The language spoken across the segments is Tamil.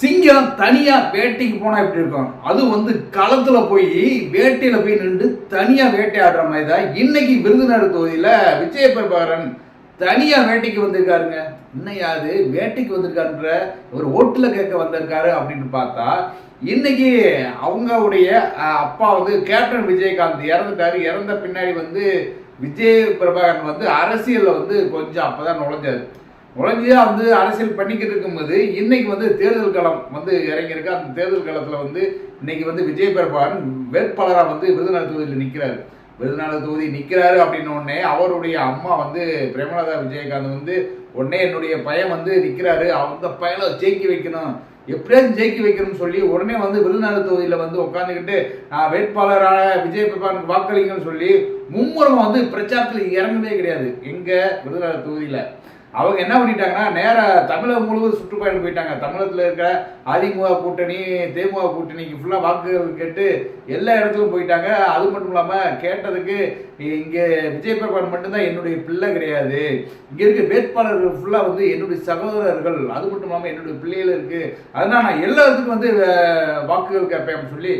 சிங்கம் தனியாக வேட்டைக்கு போனால் எப்படி இருக்கும்? அது வந்து களத்தில் போய் வேட்டையில் போய் நின்று தனியாக வேட்டையாடுற மாதிரி தான் இன்னைக்கு விருதுநகர் தொகுதியில் விஜய பிரபாகரன் தனியா வேட்டைக்கு வந்திருக்காருங்க. இன்னையாது வேட்டைக்கு வந்திருக்காருன்ற ஒரு ஓட்டில் கேட்க வந்திருக்காரு அப்படின்னு பார்த்தா இன்னைக்கு அவங்களுடைய அப்பா வந்து கேப்டன் விஜயகாந்த் இறந்துட்டாரு. இறந்த பின்னாடி வந்து விஜய் பிரபாகரன் வந்து அரசியலில் வந்து கொஞ்சம் அப்பதான் நுழைஞ்சாரு. நுழைஞ்சியா வந்து அரசியல் பண்ணிக்கிட்டு இருக்கும்போது இன்னைக்கு வந்து தேர்தல் களம் வந்து இறங்கியிருக்கு. அந்த தேர்தல் களத்தில் வந்து இன்னைக்கு வந்து விஜய் பிரபாகரன் வேட்பாளராக வந்து விருதுநகர் தொகுதியில் நிற்கிறாரு விருதுநகர் தொகுதி நிற்கிறாரு அப்படின்னு உடனே அவருடைய அம்மா வந்து பிரேமலதா விஜயகாந்த் வந்து உடனே என்னுடைய பையன் வந்து நிற்கிறாரு அந்த பையனை ஜெயிக்க வைக்கணும். எப்படியாவது ஜெயிக்க வைக்கணும்னு சொல்லி உடனே வந்து விருதுநகர் தொகுதியில் வந்து உட்காந்துக்கிட்டு நான் வேட்பாளரான விஜய் பிரபானுக்கு வாக்களிங்கன்னு சொல்லி மும்முரம் வந்து பிரச்சாரத்தில் இறங்கவே கிடையாது. எங்கள் விருதுநகர் தொகுதியில். அவங்க என்ன பண்ணிட்டாங்கன்னா நேராக தமிழகம் முழுவதும் சுற்றுப்பயணம் போயிட்டாங்க. தமிழகத்தில் இருக்கிற அதிமுக கூட்டணி தேமுக கூட்டணிக்கு ஃபுல்லாக வாக்குகள் கேட்டு எல்லா இடத்துலும் போயிட்டாங்க. அது மட்டும் இல்லாமல் கேட்டதுக்கு இங்கே விஜய் பிரபான் மட்டும்தான் என்னுடைய பிள்ளை கிடையாது. இங்கே இருக்க வேட்பாளர்கள் ஃபுல்லாக வந்து என்னுடைய சகோதரர்கள். அது மட்டும் இல்லாமல் என்னுடைய பிள்ளைகள் இருக்குது அதனால் நான் எல்லாத்துக்கும் வந்து வாக்குகள் கேட்பேன் சொல்லி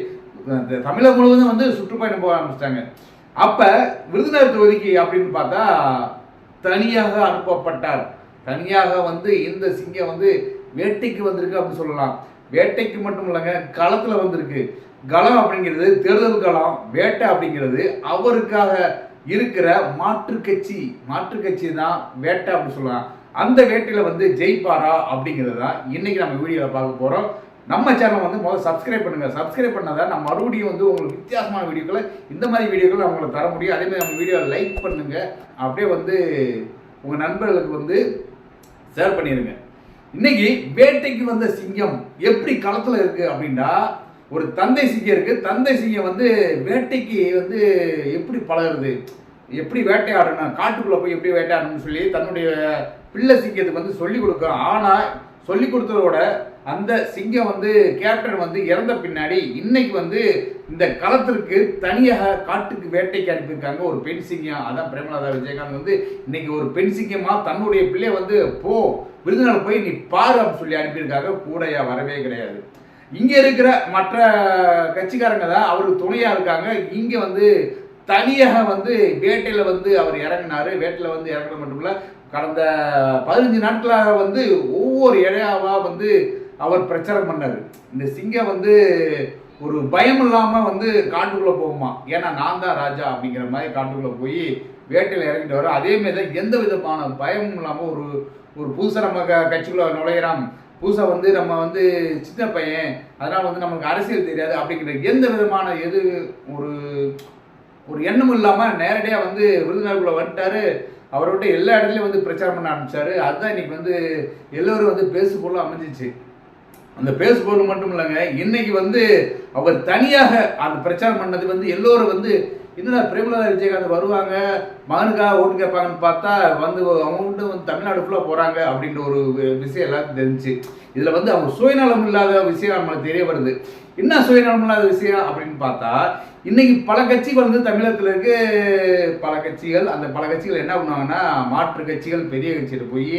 இந்த தமிழகம் முழுவதும் வந்து சுற்றுப்பயணம் போக ஆரம்பிச்சிட்டாங்க. அப்போ விருதுநகர் தொகுதிக்கு அப்படின்னு பார்த்தா தனியாக அனுப்பப்பட்டார். தனியாக வந்து இந்த சிங்கம் வந்து வேட்டைக்கு வந்திருக்கு அப்படின்னு சொல்லலாம். வேட்டைக்கு மட்டும் இல்லைங்க களத்தில் வந்திருக்கு. களம் அப்படிங்கிறது தேர்தல் களம் வேட்டை அப்படிங்கிறது அவருக்காக இருக்கிற மாற்று கட்சி. மாற்று கட்சி தான் வேட்டை அப்படின்னு சொல்லலாம். அந்த வேட்டையில் வந்து ஜெயிப்பாரா அப்படிங்கிறது தான் இன்னைக்கு நம்ம வீடியோவில் பார்க்க போகிறோம் நம்ம சேனல் வந்து முதல்ல சப்ஸ்கிரைப் பண்ணுங்க. சப்ஸ்கிரைப் பண்ணாதான் நம்ம மறுபடியும் வந்து உங்களுக்கு வித்தியாசமான வீடியோக்களை இந்த மாதிரி வீடியோக்களை நான் உங்களுக்கு தர முடியும். அதே மாதிரி நம்ம வீடியோவை லைக் பண்ணுங்க. அப்படியே வந்து உங்கள் நண்பர்களுக்கு வந்து ஷேர் பண்ணிடுங்க இன்னைக்கு வேட்டைக்கு வந்த சிங்கம் எப்படி களத்தில் இருக்கு அப்படின்னா ஒரு தந்தை சிங்கம் இருக்கு. தந்தை சிங்கம் வந்து வேட்டைக்கு வந்து எப்படி பழகுறது? எப்படி வேட்டையாடணும்? காட்டுக்குள்ளே போய் எப்படி வேட்டையாடணும்னு சொல்லி தன்னுடைய பிள்ளை சிங்கத்துக்கு வந்து சொல்லி கொடுக்கும். ஆனால் சொல்லி கொடுத்ததோட அந்த சிங்கம் வந்து கேப்டன் வந்து இறந்த பின்னாடி இன்னைக்கு வந்து இந்த களத்திற்கு தனியாக காட்டுக்கு வேட்டைக்கு அனுப்பியிருக்காங்க. ஒரு பெண் சிங்கம் அதான் பிரேமலதா விஜயகாந்த் வந்து இன்னைக்கு ஒரு பெண் சிங்கமாக தன்னுடைய பிள்ளைய வந்து போ விருதுநகர் போய் நீ பாரு அப்படின்னு சொல்லி அனுப்பியிருக்காங்க. கூடையா வரவே கிடையாது. இங்கே இருக்கிற மற்ற கட்சிக்காரங்க தான் அவருக்கு துணையாக இருக்காங்க. இங்கே வந்து தனியாக வந்து வேட்டையில் வந்து அவர் இறங்கினார். வேட்டையில் வந்து இறங்குறது மட்டும் இல்லை கடந்த பதினஞ்சு நாட்களாக வந்து ஒவ்வொரு இடையாவாக வந்து அவர் பிரச்சாரம் பண்ணார். இந்த சிங்கம் வந்து ஒரு பயம் இல்லாமல் வந்து காட்டுக்குள்ளே போகுமா? ஏன்னா நான் தான் ராஜா அப்படிங்கிற மாதிரி காட்டுக்குள்ளே போய் வேட்டையில் இறங்கிட்டு வர அதே மாதிரி தான் எந்த விதமான பயமும் இல்லாமல் ஒரு ஒரு புதுசாக நம்ம க கட்சிக்குள்ளே நுழையிறான். புதுசாக வந்து நம்ம வந்து சின்ன பையன். அதனால் வந்து நமக்கு அரசியல் தெரியாது அப்படிங்கிற எந்த விதமான எது ஒரு ஒரு எண்ணமும் இல்லாமல் நேரடியாக வந்து விருதுநகருக்குள்ள வந்துட்டாரு. அவரோட எல்லா இடத்துலையும் வந்து பிரச்சாரம் பண்ண ஆரம்பிச்சாரு. அதுதான் இன்னைக்கு வந்து எல்லோரும் வந்து பேசு அமைஞ்சிச்சு. அந்த பேசுபவர் மட்டும் இல்லைங்க இன்னைக்கு வந்து அவர் தனியாக அந்த பிரச்சாரம் பண்ணது வந்து எல்லோரும் வந்து என்னடா பிரேமலதா விஜயகாந்த் வருவாங்க? மகனுக்காக ஓட்டு கேட்பாங்கன்னு பார்த்தா வந்து அவங்க வந்து தமிழ்நாடு ஃபுல்லாக போகிறாங்க அப்படின்ற ஒரு விஷயம் எல்லாத்தையும் தெரிஞ்சுச்சு. இதில் வந்து அவங்க சுயநலம் இல்லாத விஷயம் நம்மளுக்கு தெரிய வருது. என்ன சுயநலம் இல்லாத விஷயம் அப்படின்னு பார்த்தா இன்னைக்கு பல கட்சிகள் வந்து தமிழகத்தில் இருக்கு. பல கட்சிகள் அந்த பல கட்சிகள் என்ன பண்ணுவாங்கன்னா மாற்று கட்சிகள் பெரிய கட்சியில் போய்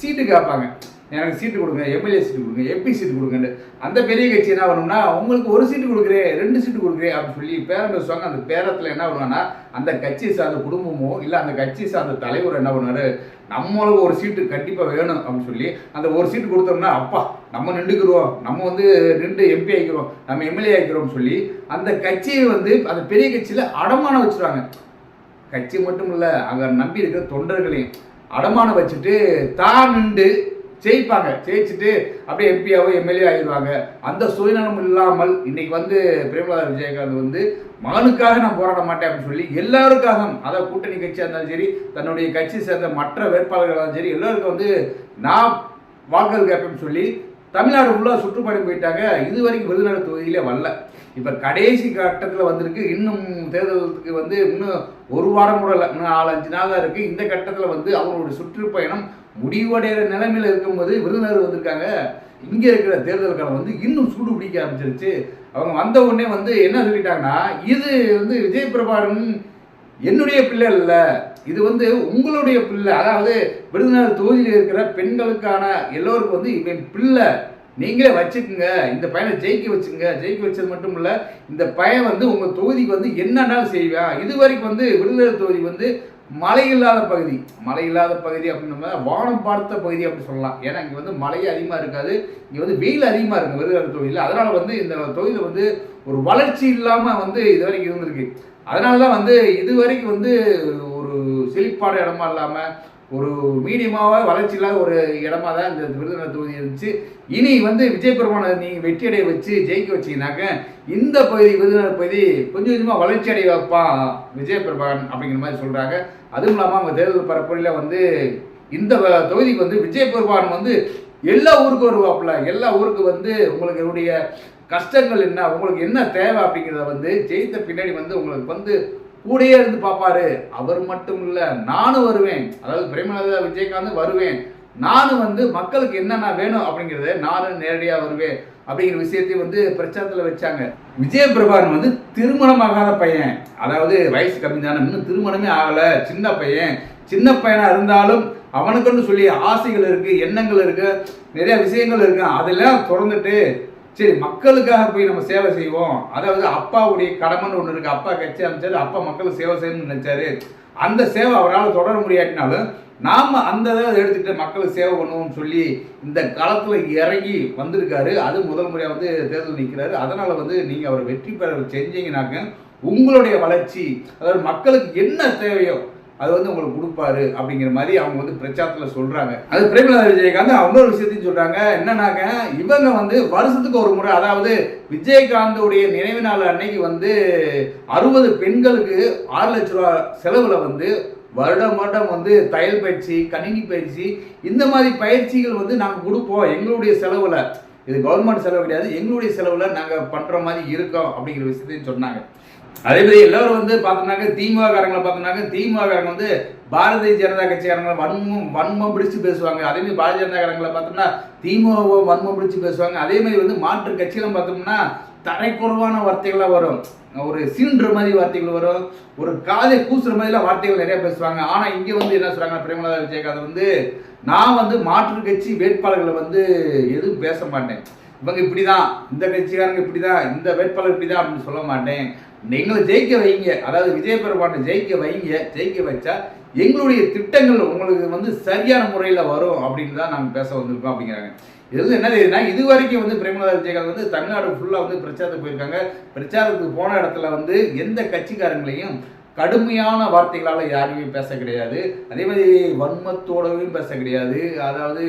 சீட்டு கேட்பாங்க. எனக்கு சீட்டு கொடுங்க எம்எல்ஏ சீட்டு கொடுங்க எம்பி சீட்டு கொடுங்கன்னு அந்த பெரிய கட்சி என்ன பண்ணும்னா உங்களுக்கு ஒரு சீட்டு கொடுக்குறேன் ரெண்டு சீட்டு கொடுக்குறேன் அப்படின்னு சொல்லி பேரம் பேசுவாங்க. அந்த பேரத்தில் என்ன பண்ணுவாங்கன்னா அந்த கட்சி சார்ந்த குடும்பமோ இல்லை அந்த கட்சி சார்ந்த தலைவர் என்ன பண்ணாரு நம்மளுக்கு ஒரு சீட்டு கண்டிப்பாக வேணும் அப்படின்னு சொல்லி அந்த ஒரு சீட்டு கொடுத்தோம்னா அப்பா நம்ம நின்றுக்கிறோம் நம்ம வந்து நின்று எம்பி ஆகிக்கிறோம் நம்ம எம்எல்ஏ ஆகிக்கிறோம்னு சொல்லி அந்த கட்சியை வந்து அந்த பெரிய கட்சியில் அடமானம் வச்சுருவாங்க. கட்சி மட்டும் இல்லை அங்கே நம்பி இருக்கிற தொண்டர்களையும் அடமானம் வச்சுட்டு தான் நின்று ஜெயிப்பாங்க. ஜெயிச்சுட்டு அப்படியே எம்பியாவோ எம்எல்ஏ ஆகிடுவாங்க அந்த சுயநலம் இல்லாமல் இன்னைக்கு வந்து பிரேமலதா விஜயகாந்த் வந்து மகனுக்காக நான் போராட மாட்டேன் அப்படின்னு சொல்லி எல்லாருக்காக அதாவது கூட்டணி கட்சியாக இருந்தாலும் சரி தன்னுடைய கட்சி சேர்ந்த மற்ற வேட்பாளர்களாக இருந்தாலும் சரி எல்லாருக்கும் வந்து நான் வாக்குகள் கேட்பேன்னு சொல்லி தமிழ்நாடு ஃபுல்லாக சுற்றுப்பயணம் போயிட்டாங்க. இது வரைக்கும் விருதுநகர் தொகுதியிலே வரல. இப்போ கடைசி கட்டத்தில் வந்திருக்கு. இன்னும் தேர்தலுக்கு வந்து இன்னும் ஒரு வாரம் கூட இல்லை. இன்னும் நாலு அஞ்சு நாள் தான் இருக்குது இந்த கட்டத்தில் வந்து அவங்களுடைய சுற்றுப்பயணம் முடிவடைகிற நிலைமையில் இருக்கும்போது விருதுநர் வந்திருக்காங்க. இங்கே இருக்கிற தேர்தல் காலம் வந்து இன்னும் சூடு பிடிக்க ஆரம்பிச்சிருச்சு. அவங்க வந்த உடனே வந்து என்ன சொல்லிட்டாங்கன்னா இது வந்து விஜய் பிரபாகரன் என்னுடைய பிள்ளை இல்லை இது வந்து உங்களுடைய பிள்ளை. அதாவது விருதுநகர் தொகுதியில் இருக்கிற பெண்களுக்கான எல்லோருக்கும் வந்து இவன் பிள்ளை. நீங்களே வச்சுக்குங்க. இந்த பையனை ஜெயிக்க வச்சுங்க ஜெயிக்க வச்சது மட்டும் இல்லை இந்த பையன் வந்து உங்கள் தொகுதிக்கு வந்து என்னன்னாலும் செய்வேன் இது வரைக்கும் வந்து விடுதலை தொகுதி வந்து மழை இல்லாத பகுதி. மழை இல்லாத பகுதி அப்படின்னு வானம் பார்த்த பகுதி அப்படி சொல்லலாம். ஏன்னா இங்கே வந்து மழை அதிகமாக இருக்காது. இங்கே வந்து வெயில் அதிகமாக இருக்கும் விருதுநகர் தொகுதியில். அதனால் வந்து இந்த தொகுதியில் வந்து ஒரு வளர்ச்சி இல்லாமல் வந்து இது வரைக்கும் இருந்திருக்கு. அதனால தான் வந்து இது வரைக்கும் வந்து ஒரு செழிப்பான இடமா இல்லாமல் ஒரு மீடியமாக வளர்ச்சி இல்லாத ஒரு இடமா தான் இந்த விருதுநகர் தொகுதி இருந்துச்சு. இனி வந்து விஜய் பெருமானை நீங்கள் வெற்றியடைய வச்சு ஜெயிக்க வச்சிங்கனாக்க இந்த பகுதி விருதுநகர் பகுதி கொஞ்சம் கொஞ்சமாக வளர்ச்சி அடைய வைப்பான் விஜய் பெருமான் அப்படிங்கிற மாதிரி சொல்கிறாங்க அதுவும் இல்லாமல் அவங்க தேர்தல் பரப்புரையில் வந்து இந்த வ- தொகுதிக்கு வந்து விஜய் பெருமான் வந்து எல்லா ஊருக்கும் வருவாப்புல. எல்லா ஊருக்கு வந்து உங்களுக்கு என்னுடைய கஷ்டங்கள் என்ன உங்களுக்கு என்ன தேவை அப்படிங்கிறத வந்து ஜெயித்த பின்னாடி வந்து உங்களுக்கு வந்து கூடயே இருந்து பார்ப்பாரு. அவர் மட்டும் இல்லை நானும் வருவேன். அதாவது பிரேமலதா விஜயகாந்த் வருவேன். நானும் வந்து மக்களுக்கு என்னென்ன வேணும் அப்படிங்கிறத நானும் நேரடியாக வருவேன் அப்படிங்கிற விஷயத்தையும் வந்து பிரச்சாரத்தில் வச்சாங்க. விஜய பிரபாகரன் வந்து திருமணமாகாத பையன். அதாவது வயசு கம்மி தானே. இன்னும் திருமணமே ஆகலை. சின்ன பையன். சின்ன பையனாக இருந்தாலும் அவனுக்குன்னு சொல்லி ஆசைகள் இருக்குது எண்ணங்கள் இருக்குது நிறைய விஷயங்கள் இருக்குது அதெல்லாம் திறந்துட்டு சரி மக்களுக்காக போய் நம்ம சேவை செய்வோம். அதாவது அப்பாவுடைய கடமைன்னு ஒன்று இருக்கு. அப்பா கட்சி அமைச்சாரு அப்பா மக்களுக்கு சேவை செய்யணும்னு நினைச்சாரு. அந்த சேவை அவரால் தொடர முடியாட்டினாலும் நாம் அந்த இதை எடுத்துக்கிட்டு மக்களுக்கு சேவை பண்ணுவோம்னு சொல்லி இந்த காலத்தில் இறங்கி வந்திருக்காரு. அது முதல் முறையாக வந்து தேர்தல் நிற்கிறாரு அதனால் வந்து நீங்கள் அவர் வெற்றி பெற செஞ்சீங்கன்னாக்க உங்களுடைய வளர்ச்சி அதாவது மக்களுக்கு என்ன தேவையோ அது வந்து உங்களுக்கு கொடுப்பாரு அப்படிங்கிற மாதிரி அவங்க வந்து பிரச்சாரத்தில் சொல்கிறாங்க அது பிரேமலதா விஜயகாந்த் இன்னொரு விஷயத்தையும் சொல்கிறாங்க என்னன்னாக்க இவங்க வந்து வருஷத்துக்கு ஒரு முறை அதாவது விஜயகாந்தோடைய நினைவு நாள் அன்னைக்கு வந்து அறுபது பெண்களுக்கு ஆறு லட்ச ரூபா செலவில் வந்து வருடம் வருடம் வந்து தையல் பயிற்சி கணினி பயிற்சி இந்த மாதிரி பயிற்சிகள் வந்து நாங்கள் கொடுப்போம். எங்களுடைய செலவில். இது கவர்மெண்ட் செலவு கிடையாது எங்களுடைய செலவுல நாங்கள் பண்ற மாதிரி இருக்கோம் அப்படிங்கிற விஷயத்தையும் சொன்னாங்க. அதே மாதிரி எல்லாரும் வந்து பார்த்தோம்னாக்க திமுக காரங்களை பார்த்தோம்னாக்க திமுக காரங்க வந்து பாரதிய ஜனதா கட்சிக்காரங்களை வன்மம் வன்மம் பிடிச்சு பேசுவாங்க. அதே மாதிரி பாரதிய ஜனதா காரங்களை பார்த்தோம்னா திமுக வன்மம் பிடிச்சு பேசுவாங்க. அதே மாதிரி வந்து மாற்று கட்சிகளும் பார்த்தோம்னா தரைக்குறவான வார்த்தைகளாக வரும். ஒரு சீன்ற மாதிரி வார்த்தைகள் வரும். ஒரு காதை கூசுற மாதிரிலாம் வார்த்தைகள் நிறைய பேசுவாங்க. ஆனால் இங்கே வந்து என்ன சொல்றாங்க பிரேமலதா விஜயகாந்த் வந்து நான் வந்து மாற்று கட்சி வேட்பாளர்களை வந்து எதுவும் பேச மாட்டேன். இவங்க இப்படி தான் இந்த கட்சிக்காரங்க இப்படிதான் இந்த வேட்பாளர் இப்படி தான் அப்படின்னு சொல்ல மாட்டேன். எங்களை ஜெயிக்க வைங்க. அதாவது விஜய் பெருமாட்டை ஜெயிக்க வைங்க. ஜெயிக்க வச்சா எங்களுடைய திட்டங்கள் உங்களுக்கு வந்து சரியான முறையில் வரும் அப்படின்னு தான் நாங்கள் பேச வந்திருக்கோம் அப்படிங்கிறாங்க. இது வந்து என்ன தெரியுதுன்னா இது வரைக்கும் வந்து பிரேமலதா விஜயகாந்த் வந்து தமிழ்நாடு ஃபுல்லாக வந்து பிரச்சாரத்துக்கு போயிருக்காங்க. பிரச்சாரத்துக்கு போன இடத்துல வந்து எந்த கட்சிக்காரங்களையும் கடுமையான வார்த்தைகளால் யாரையுமே பேச கிடையாது. அதே மாதிரி வன்மத்தோடவும் பேச கிடையாது. அதாவது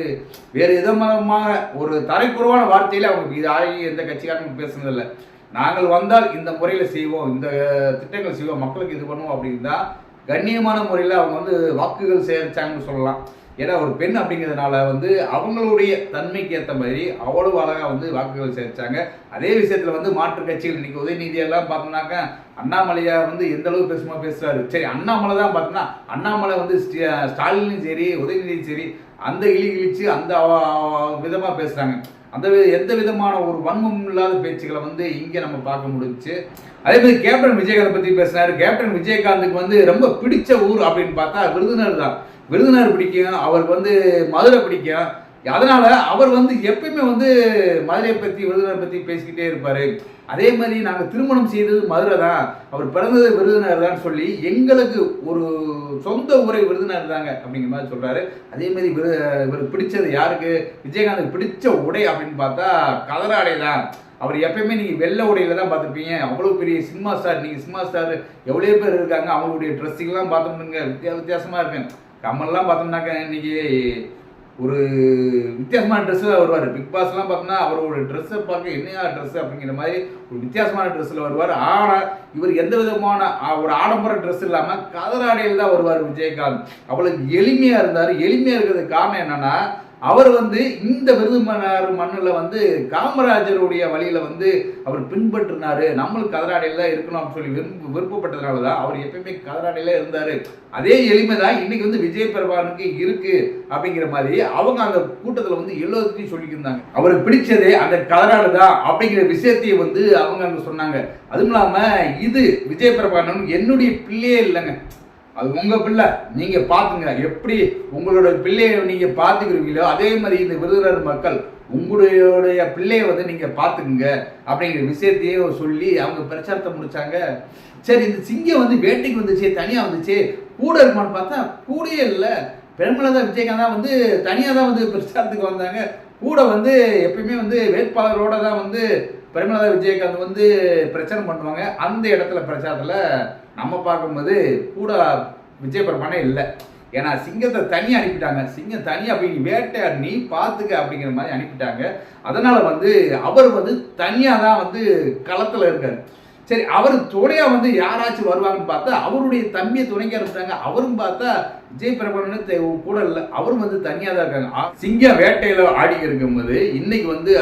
வேறு விதமாக ஒரு தரைக்குறவான வார்த்தையில அவங்க இது ஆகி எந்த கட்சிக்காரங்களும் பேசுனதில்லை நாங்கள் வந்தால் இந்த முறையில் செய்வோம் இந்த திட்டங்கள் செய்வோம் மக்களுக்கு இது பண்ணுவோம் அப்படின்னா கண்ணியமான முறையில் அவங்க வந்து வாக்குகள் சேரிச்சாங்கன்னு சொல்லலாம். ஏன்னா ஒரு பெண் அப்படிங்கிறதுனால வந்து அவங்களுடைய தன்மைக்கு ஏற்ற மாதிரி அவ்வளவு அழகாக வந்து வாக்குகள் சேர்த்தாங்க அதே விஷயத்தில் வந்து மாற்று கட்சிகள் இன்னைக்கு உதயநிதியெல்லாம் பார்த்தோம்னாக்க அண்ணாமலையா வந்து எந்த அளவுக்கு பேசுமா பேசுறாரு. சரி அண்ணாமலை தான் பார்த்தோம்னா அண்ணாமலை வந்து ஸ்டாலினும் சரி உதயநிதியும் சரி அந்த இழி இழிச்சு அந்த விதமாக பேசுகிறாங்க அந்த எந்த விதமான ஒரு வன்மம் இல்லாத பேச்சுக்களை வந்து இங்கே நம்ம பார்க்க முடிஞ்சுச்சு. அதே மாதிரி கேப்டன் விஜயகாந்த் பற்றி பேசினாரு கேப்டன் விஜயகாந்துக்கு வந்து ரொம்ப பிடிச்ச ஊர் அப்படின்னு பார்த்தா விருதுநர் தான். விருதுநர் பிடிக்கும் அவருக்கு வந்து மதுரை பிடிக்கும். அதனால் அவர் வந்து எப்பயுமே வந்து மதுரையை பற்றி விருதுநர் பற்றி பேசிக்கிட்டே இருப்பார். அதே மாதிரி நாங்கள் திருமணம் செய்தது மதுரை தான். அவர் பிறந்தது விருதுநர் தான் சொல்லி எங்களுக்கு ஒரு சொந்த ஊரை விருதுநர் தாங்க அப்படிங்கிற மாதிரி சொல்கிறாரு அதே மாதிரி விரு இவருக்கு பிடிச்சது யாருக்கு? விஜயகாந்துக்கு பிடிச்ச உடை அப்படின்னு பார்த்தா கதராடை தான். அவர் எப்பயுமே நீங்கள் வெள்ளை உடையில தான் பார்த்துருப்பீங்க. அவ்வளோ பெரிய சினிமா ஸ்டார் நீங்கள் சினிமா ஸ்டார் எவ்வளோ பேர் இருக்காங்க அவங்களுடைய ட்ரெஸ்ஸிங்லாம் பார்த்தோம்னுங்க வித்தியா வித்தியாசமாக இருப்பேன் கமல்லாம் பார்த்தோம்னாக்க இன்னைக்கு ஒரு வித்தியாசமான ட்ரெஸ்ஸில் வருவார். பிக் பாஸ்லாம் பார்த்தோம்னா அவரோட ட்ரெஸ்ஸை பார்க்க என்னையா ட்ரெஸ் அப்படிங்கிற மாதிரி ஒரு வித்தியாசமான ட்ரெஸ்ஸில் வருவார். ஆனால் இவர் எந்த விதமான ஒரு ஆடம்பர ட்ரெஸ் இல்லாமல் கதராடையில் தான் வருவார் விஜயகாந்த். அவ்வளோ எளிமையாக இருந்தார். எளிமையாக இருக்கிறதுக்கு காரணம் என்னென்னா அவர் வந்து இந்த விருதுமனார் மண்ணில் வந்து காமராஜருடைய வழியில் வந்து அவர் பின்பற்றினார். நம்மளும் கதராடையில் தான் இருக்கணும் அப்படின்னு சொல்லி விரும்ப விருப்பப்பட்டதுனால தான் அவர் எப்பயுமே கதராடையில் இருந்தார். அதே எளிமை தான் இன்றைக்கி வந்து விஜய் பெருமானுக்கு இருக்குது அப்படிங்கிற மாதிரி அவங்க அந்த கூட்டத்தில் வந்து எல்லாத்துக்கும் சொல்லியிருந்தாங்க அவருக்கு பிடிச்சதே அந்த கதராடு தான் அப்படிங்கிற விஷயத்தையும் வந்து அவங்க அங்கே சொன்னாங்க. அதுவும் இல்லாமல் இது விஜய் பிரபானன் என்னுடைய பிள்ளையே இல்லைங்க. அது உங்க பிள்ளை. நீங்க பாத்துங்க எப்படி உங்களோட பிள்ளையை நீங்க பாத்துக்கிறீங்களோ அதே மாதிரி இந்த விருதுநர் மக்கள் உங்களுடைய பிள்ளையை வந்து நீங்க பாத்துக்குங்க அப்படிங்கிற விஷயத்தையே சொல்லி அவங்க பிரச்சாரத்தை முடிச்சாங்க. சரி இந்த சிங்கம் வந்து வேட்டைக்கு வந்துச்சு தனியா வந்துச்சு. கூட இருக்குமான்னு பார்த்தா கூடயே இல்லை. பிரேமலதா விஜயகாந்த் தான் வந்து தனியாக தான் வந்து பிரச்சாரத்துக்கு வந்தாங்க. கூட வந்து எப்பயுமே வந்து வேட்பாளரோட தான் வந்து பிரேமலதா விஜயகாந்த் வந்து பிரச்சாரம் பண்ணுவாங்க. அந்த இடத்துல பிரச்சாரத்தில் நம்ம பார்க்கும்போது கூட விஜய் பிரமாணே இல்லை. ஏன்னா சிங்கத்தை தனியாக அனுப்பிட்டாங்க. சிங்கம் தனியாக போய் நீ வேட்டையாடி நீ பார்த்துக்க அப்படிங்கிற மாதிரி அனுப்பிட்டாங்க. அதனால் வந்து அவர் வந்து தனியாக தான் வந்து களத்தில் இருக்கார். சரி அவர் துணையா வந்து யாராச்சும் வருவாங்கன்னு பார்த்தா அவருடைய தம்பியை துணைக்க இருந்தாங்க அவரும் பார்த்தா விஜய் பிரபலன்னு கூட இல்லை. அவரும் வந்து தனியாக தான் இருக்காங்க. சிங்க வேட்டையில ஆடி இருக்கும்போது இன்னைக்கு வந்து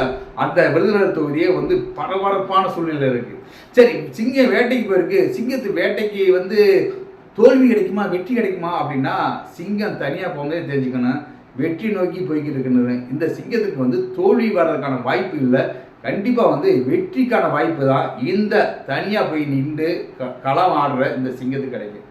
அந்த விருதுநகர் தொகுதியே வந்து பரபரப்பான சூழ்நிலை இருக்கு. சரி சிங்கம் வேட்டைக்கு போயிருக்கு. சிங்கத்து வேட்டைக்கு வந்து தோல்வி கிடைக்குமா வெற்றி கிடைக்குமா அப்படின்னா சிங்கம் தனியாக போகும்போதே தெரிஞ்சுக்கணும். வெற்றி நோக்கி போய்கிட்டு இருக்குன்னு. இந்த சிங்கத்துக்கு வந்து தோல்வி வர்றதுக்கான வாய்ப்பு இல்லை. கண்டிப்பாக வந்து வெற்றிக்கான வாய்ப்பு தான். இந்த தனியாக போய் நின்று க களம் ஆடுற இந்த சிங்கத்துக்கு கிடைக்கும்.